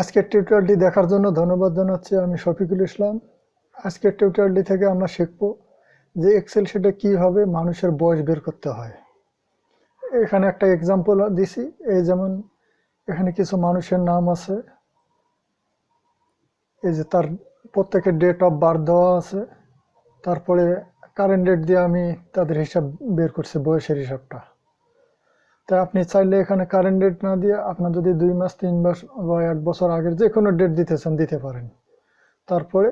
আজকের টিউটোরিয়ালটি দেখার জন্য ধন্যবাদ জানাচ্ছি আমি শফিকুল ইসলাম। আজকের টিউটোরিয়ালটি থেকে আমরা শিখব যে এক্সেল শিটে কীভাবে মানুষের বয়স বের করতে হয়। এখানে একটা এক্সাম্পল দিছি, এই যেমন এখানে কিছু মানুষের নাম আছে, এই যে তার প্রত্যেকের ডেট অফ বার্থ দেওয়া আছে, তারপরে কারেন্ট ডেট দিয়ে আমি তাদের হিসাব বের করছি, বয়সের হিসাবটা। তাই আপনি চাইলে এখানে কারেন্ট ডেট না দিয়ে আপনার যদি দুই মাস, তিন মাস বা এক বছর আগের যে কোনো ডেট দিতেছেন, দিতে পারেন। তারপরে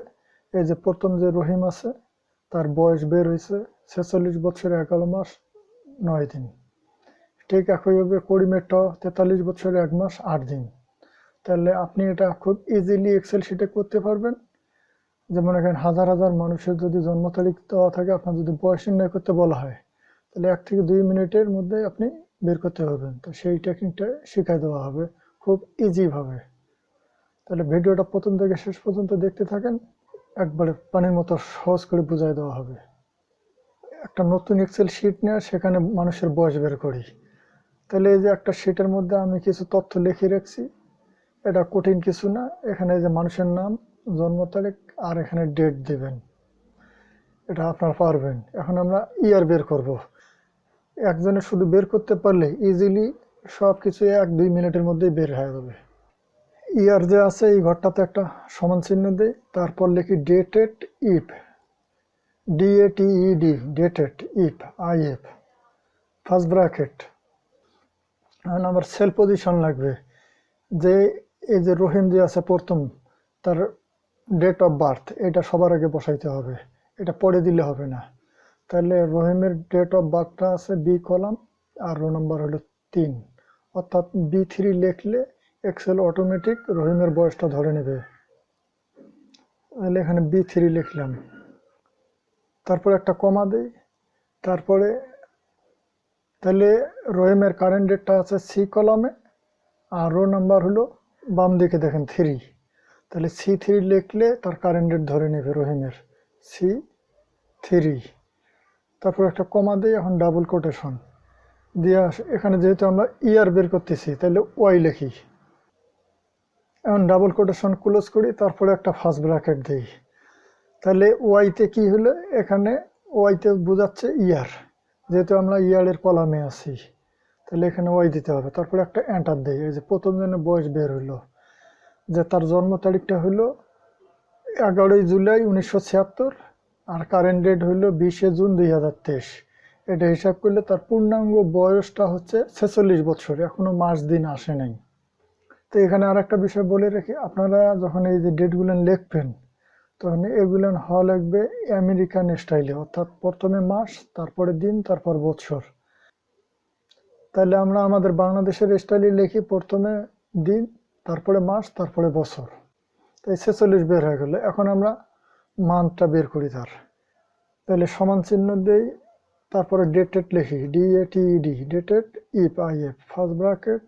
এই যে প্রথম যে রহিম আছে, তার বয়স বের হয়েছে ছেচল্লিশ বছর, এগারো মাস, নয় দিন। ঠিক একইভাবে করিমেরটাও তেতাল্লিশ বছর, এক মাস, আট দিন। তাহলে আপনি এটা খুব ইজিলি এক্সেল শিটে করতে পারবেন। যেমন এখানে হাজার হাজার মানুষের যদি জন্ম তারিখ দেওয়া থাকে, আপনার যদি বয়স নির্ণয় করতে বলা হয়, তাহলে এক থেকে দুই মিনিটের মধ্যে আপনি বের করতে পারবেন। তো সেই টেকনিকটা শেখাই দেওয়া হবে খুব ইজিভাবে তাহলে ভিডিওটা প্রথম থেকে শেষ পর্যন্ত দেখতে থাকেন, একবারে পানির মতো সহজ করে বুঝাই দেওয়া হবে। একটা নতুন এক্সেল শিট নিয়ে সেখানে মানুষের বয়স বের করি। তাহলে এই যে একটা শিটের মধ্যে আমি কিছু তথ্য লিখে রাখছি, এটা কঠিন কিছু না, এখানে যে মানুষের নাম, জন্ম তারিখ আর এখানে ডেট দিবেন। এটা আপনারা পারবেন। এখন আমরা ইয়ার বের করব। একজনে শুধু বের করতে পারলে ইজিলি সব কিছু এক দুই মিনিটের মধ্যেই বের হয়ে যাবে। ইয়ার যে আছে, এই ঘরটাতে একটা সমান চিহ্ন দিই, তারপর লিখি dated if D A T E D dated if I F first bracket এখন আমার সেল পজিশন লাগবে, যে এই যে রহিম যে আছে প্রথম, তার ডেট অফ বার্থ এটা সবার আগে বসাইতে হবে, এটা পড়ে দিলে হবে না। তাহলে রহিমের ডেট অফ বার্থটা আছে বি কলাম আর রো নাম্বার হলো তিন। অর্থাৎ বি থ্রি লিখলে এক্সেল অটোমেটিক রহিমের বয়সটা ধরে নেবে। তাহলে এখানে বি থ্রি লিখলাম। তারপরে একটা কমা দিই। তারপরে তাহলে রহিমের কারেন্ট ডেটটা আছে সি কলামে আর রো নাম্বার হলো বাম দিকে দেখেন থ্রি তাহলে সি থ্রি লিখলে তার কারেন্ট ডেট ধরে নেবে রহিমের। সি থ্রি তারপর একটা কমা দিই এখন ডাবল কোটেশন দিয়ে এখানে যেহেতু আমরা ইয়ার বের করতেছি, তাহলে ওয়াই লিখি। এখন ডাবল কোটেশন ক্লোজ করি, তারপরে একটা ফার্স্ট ব্র্যাকেট দিই। তাহলে ওয়াইতে কি হলো? এখানে ওয়াইতে বোঝাচ্ছে ইয়ার যেহেতু আমরা ইয়ারের কলামে আছি, তাহলে এখানে ওয়াই দিতে হবে। তারপরে একটা এন্টার দিই। এই যে প্রথম জনের বয়স বের হইল যে তার জন্ম তারিখটা হইল এগারোই জুলাই উনিশশো ছিয়াত্তর। আর কারেন্ট ডেট হইল বিশে জুন দুই হাজার তেইশ। এটা হিসাব করলে তার পূর্ণাঙ্গ বয়সটা হচ্ছে ছেচল্লিশ বছর, এখনও মাস দিন আসে নাই। তো এখানে আর একটা বিষয় বলে রাখি, আপনারা যখন এই যে ডেটগুলো লিখবেন, তখন এগুলো হওয়া লাগবে আমেরিকান স্টাইলে অর্থাৎ প্রথমে মাস, তারপরে দিন, তারপর বছর। তাহলে আমরা আমাদের বাংলাদেশের স্টাইলে লিখি প্রথমে দিন, তারপরে মাস, তারপরে বছর। তাই ছেচল্লিশ বের হয়ে গেল। এখন আমরা মান্থটা বের করি তার। তাহলে সমান চিহ্ন দেই, তারপরে ডেটেড লিখি D A T D dated if I F first bracket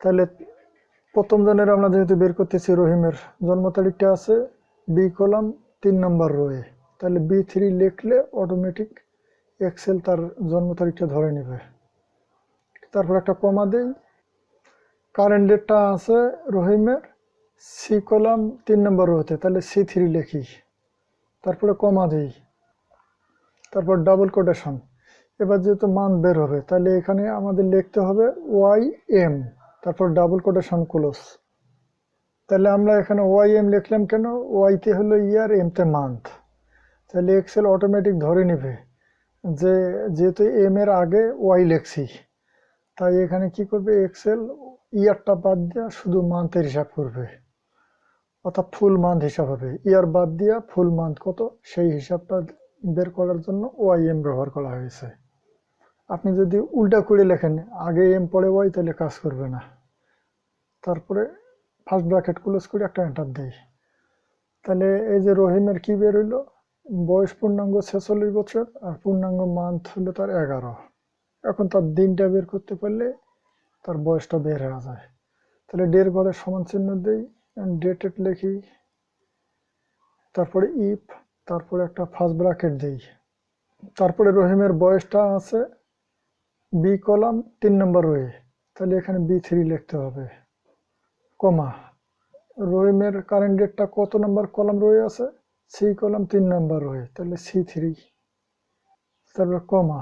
তাহলে প্রথম জনের আমরা যেহেতু বের করতেছি রহিমের জন্ম তারিখটা আছে বি কলাম তিন নম্বর রোয়ে তাহলে বি থ্রি লিখলে অটোমেটিক এক্সেল তার জন্ম তারিখটা ধরে নেবে। তারপর একটা কমা দেই কারেন্ট ডেটটা আছে রহিমের সি কলাম তিন নম্বর রোতে তাহলে সি থ্রি লিখি। তারপরে কমা দিই। তারপর ডাবল কোটেশন এবার যেহেতু মান বের হবে, তাহলে এখানে আমাদের লিখতে হবে ওয়াই এম তারপর ডাবল কোটেশন ক্লোজ তাহলে আমরা এখানে ওয়াই এম লিখলাম কেন? ওয়াইতে হলো ইয়ার এমতে মান্থ তাহলে এক্সেল অটোমেটিক ধরে নেবে যে যেহেতু এম এর আগে ওয়াই লিখছি, তাই এখানে কি করবে? এক্সেল ইয়ারটা বাদ দিয়ে শুধু মান্থের হিসাব করবে। অর্থাৎ ফুল মান্থ হিসাব হবে। ইয়ার বাদ দিয়া ফুল মান্থ কত? সেই হিসাবটা বের করার জন্য ওয়াই এম ব্যবহার করা হয়েছে। আপনি যদি উল্টা করে লেখেন, আগে এম পরে ওয়াই তাহলে কাজ করবে না। তারপরে ফার্স্ট ব্র্যাকেট ক্লোজ করে একটা এন্টার দিই। তাহলে এই যে রহিমের কি বের হইল? বয়স পূর্ণাঙ্গ ছেচল্লিশ বছর আর পূর্ণাঙ্গ মান্থ হলো তার এগারো। এখন তার দিনটা বের করতে পারলে তার বয়সটা বের হয়ে যায়। তাহলে ডের ঘরে সমান চিহ্ন দিই। ডেটেড লিখি তারপরে ইফ তারপরে একটা ফার্স্ট ব্র্যাকেট দিই। তারপরে রহিমের বয়সটা আছে বি কলাম তিন নম্বর ওয়ে তাহলে এখানে বি থ্রি লিখতে হবে। কমা, রহিমের কারেন্ট ডেটটা কত নাম্বার কলাম রয়ে আছে? সি কলাম তিন নাম্বার রয়ে তাহলে সি থ্রি তারপর কমা,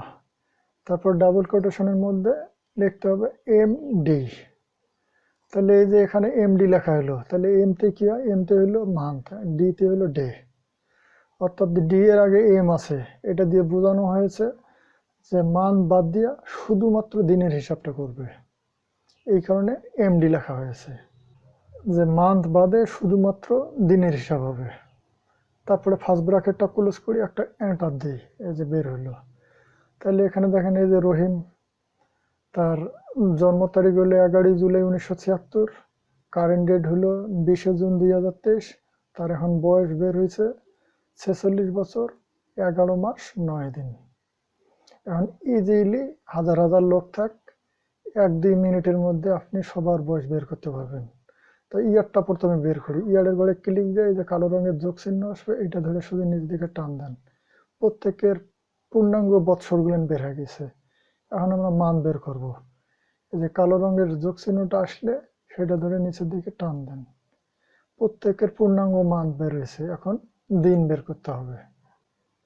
তারপর ডাবল কোটেশনের মধ্যে লিখতে হবে এম ডি তাহলে এই যে এখানে এম ডি লেখা হলো, তাহলে এম তে কি হয়? এম তে হলো মান্থ ডি তে হলো ডে অর্থাৎ ডি এর আগে এম আছে, এটা দিয়ে বোঝানো হয়েছে যে মান্থ বাদ দিয়া শুধুমাত্র দিনের হিসাবটা করবে। এই কারণে এমডি লেখা হয়েছে যে মান্থ বাদে শুধুমাত্র দিনের হিসাব হবে। তারপরে ফার্স্ট ব্র্যাকেটটা ক্লোজ করি, একটা এন্টার দিই, এই যে বের হলো। তাহলে এখানে দেখেন এই যে রহিম তার জন্ম তারিখ হলো এগারোই জুলাই উনিশশো ছিয়াত্তর কারেন্ট ডেট হলো বিশে জুন দুই হাজার তেইশ, তার এখন বয়স বের হয়েছে ছেচল্লিশ বছর, এগারো মাস, নয় দিন। এখন ইজিলি হাজার হাজার লোক থাক, এক দুই মিনিটের মধ্যে আপনি সবার বয়স বের করতে পারবেন। তো ইয়ারটা প্রথমে বের করি। ইয়ারের ঘরে ক্লিক দিয়ে, যে কালো রঙের যোগ চিহ্ন আসবে, এটা ধরে শুধু নিচ দিকে টান দেন। প্রত্যেকের পূর্ণাঙ্গ বৎসরগুলো বের হয়ে গেছে। এখন আমরা মান বের করব। এই যে কালো রঙের যোগ চিহ্নটা আসলে সেটা ধরে নিচের দিকে টান দেন। প্রত্যেকের পূর্ণাঙ্গ মান বের হয়েছে। এখন দিন বের করতে হবে।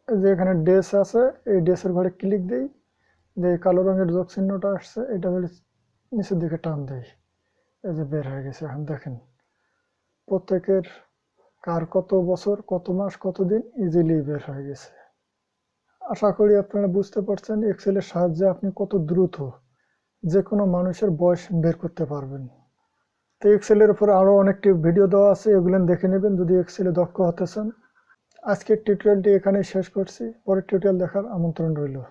যে এখানে ডেস আছে, এই ডেসের ঘরে ক্লিক দিই যে কালো রঙের যোগ চিহ্নটা আসছে, এটা ধরে নিচের দিকে টান দেই। এই যে বের হয়ে গেছে। এখন দেখেন, প্রত্যেকের কার কত বছর, কত মাস, কত দিন ইজিলি বের হয়ে গেছে। আশা করি আপনারা বুঝতে পারছেন এক্সেলের সাহায্যে আপনি কত দ্রুত যে কোনো মানুষের বয়স বের করতে পারবেন। তো এক্সেলের উপর আরও অনেকটি ভিডিও দেওয়া আছে, এগুলো দেখে নেবেন যদি এক্সেলে দক্ষ হতে চান। আজকের টিউটোরিয়ালটি এখানেই শেষ করছি। পরের টিউটোরিয়াল দেখার আমন্ত্রণ রইল।